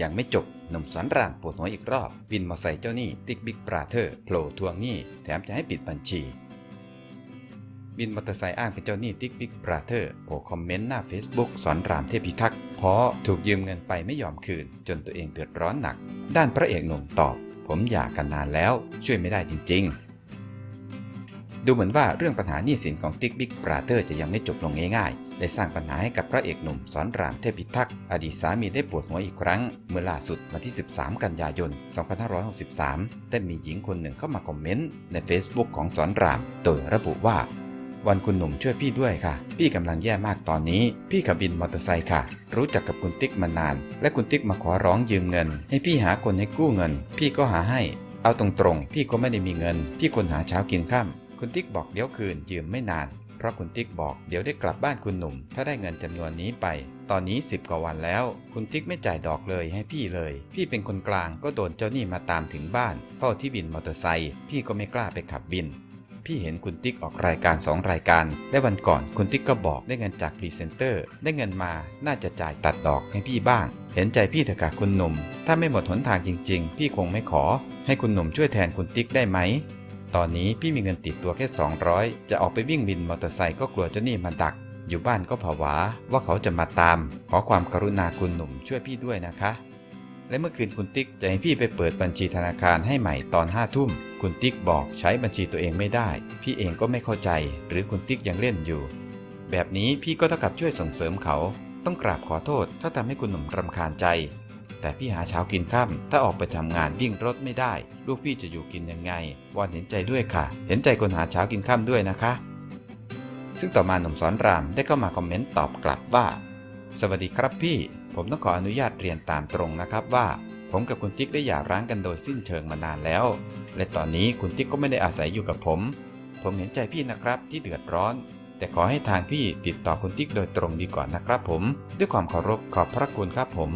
ยังไม่จบหนุ่มสอนรามปวดหัวอีกรอบบินมอไซค์เจ้าหนี้ติ๊กบิ๊กบราเธอร์โผล่ทวงหนี้แถมจะให้ปิดบัญชีบินมอเตอร์ไซค์อ้างเป็นเจ้าหนี้ติ๊กบิ๊กบราเธอร์โผล่คอมเมนต์หน้า Facebook สอนรามเทพิทักษ์เพราะถูกยืมเงินไปไม่ยอมคืน จนตัวเองเดือดร้อนหนัก ด้านพระเอกหนุ่มตอบ ผมหย่ากันนานแล้ว ช่วยไม่ได้จริง ๆ ดูเหมือนว่าเรื่องปัญหาหนี้สินของติ๊กบิ๊กบราเธอร์จะยังไม่จบลงง่ายๆ ได้สร้างปัญหาให้กับพระเอกหนุ่มสอนรามเทพิทักษ์อดีตสามีได้ปวดหัวอีกครั้ง เมื่อล่าสุดวันที่ 13 กันยายน 2563 ได้มีหญิงคนหนึ่งเข้ามาคอมเมนต์ใน Facebook ของสอนราม โดยระบุว่า วันคุณหนุ่มช่วยพี่ด้วยค่ะ พี่กำลังแย่มากตอนนี้ พี่ขับวินมอเตอร์ไซค์ค่ะ รู้จักกับคุณติ๊กมานาน และคุณติ๊กมาขอร้องยืมเงิน ให้พี่หาคนให้กู้เงิน พี่ก็หาให้ เอาตรงๆ พี่ก็ไม่ได้มีเงิน พี่คนหาเช้ากินข้าม คุณติ๊กบอกเดี๋ยวคืนยืมไม่นาน เพราะคุณติ๊กบอกเดี๋ยวได้กลับบ้านคุณหนุ่ม ถ้าได้เงินจำนวนนี้ไป ตอนนี้ 10 กว่าวันแล้ว คุณติ๊กไม่จ่ายดอกเลยให้พี่เลย พี่เป็นคนกลางก็โดนเจ้าหนี้มาตามถึงบ้าน เฝ้าที่วินมอเตอร์ไซค์พี่ก็ไม่กล้าไปขับวินพี่เห็นคุณติ๊กออกรายการ 2 รายการ และวันก่อนคุณติ๊กก็บอกได้เงินจากพรีเซนเตอร์ ได้เงินมาน่าจะจ่ายตัดดอกให้พี่บ้าง เห็นใจพี่เถอะค่ะคุณหนุ่ม ถ้าไม่หมดหนทางจริง ๆ พี่คงไม่ขอ ให้คุณหนุ่มช่วยแทนคุณติ๊กได้ไหม ตอนนี้พี่มีเงินติดตัวแค่ 200 จะออกไปวิ่งวินมอเตอร์ไซค์ก็กลัวเจ้าหนี้มาดัก อยู่บ้านก็ผวาว่าเขาจะมาตาม ขอความกรุณาคุณหนุ่มช่วยพี่ด้วยนะคะ และเมื่อคืนคุณติ๊กจะให้พี่ไปเปิดบัญชีธนาคารให้ใหม่ตอนห้าทุ่ม คุณติ๊กบอกใช้บัญชีตัวเองไม่ได้ พี่เองก็ไม่เข้าใจ หรือคุณติ๊กยังเล่นอยู่ แบบนี้พี่ก็เท่ากับช่วยส่งเสริมเขา ต้องกราบขอโทษ ถ้าทำให้คุณหนุ่มรำคาญใจ แต่พี่หาเช้ากินค่ำถ้าออกไปทำงานวิ่งรถไม่ได้ ลูกพี่จะอยู่กินยังไงวอนเห็นใจด้วยค่ะ เห็นใจคนหาเช้ากินค่ำด้วยนะคะ ซึ่งต่อมาหนุ่มสอนรามได้เข้ามาคอมเมนต์ตอบกลับว่า สวัสดีครับพี่ ผมต้องขออนุญาตเรียนตามตรงนะครับว่า ผมกับคุณติ๊กได้หย่าร้างกันโดยสิ้นเชิงมานานแล้ว และตอนนี้คุณติ๊กก็ไม่ได้อาศัยอยู่กับผม ผมเห็นใจพี่นะครับที่เดือดร้อนแต่ขอให้ทางพี่ติดต่อคุณติ๊กโดยตรงดีกว่านะครับผม ด้วยความเคารพขอบพระคุณครับผม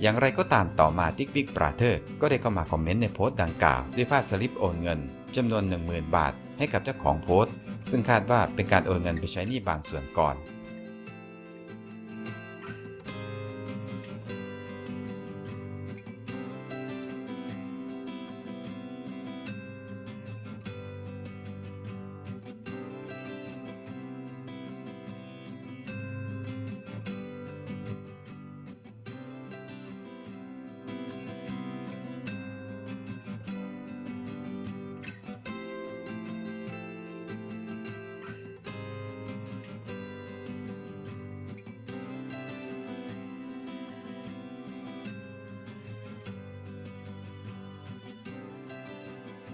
อย่างไรก็ตามต่อมาติ๊กบิ๊กปราเธอร์ก็ได้เข้ามาคอมเมนต์ในโพสต์ดังกล่าว ด้วยภาพสลิปโอนเงินจำนวน 10,000 บาท ให้กับเจ้าของโพสต์ ซึ่งคาดว่าเป็นการโอนเงินไปใช้หนี้บางส่วนก่อน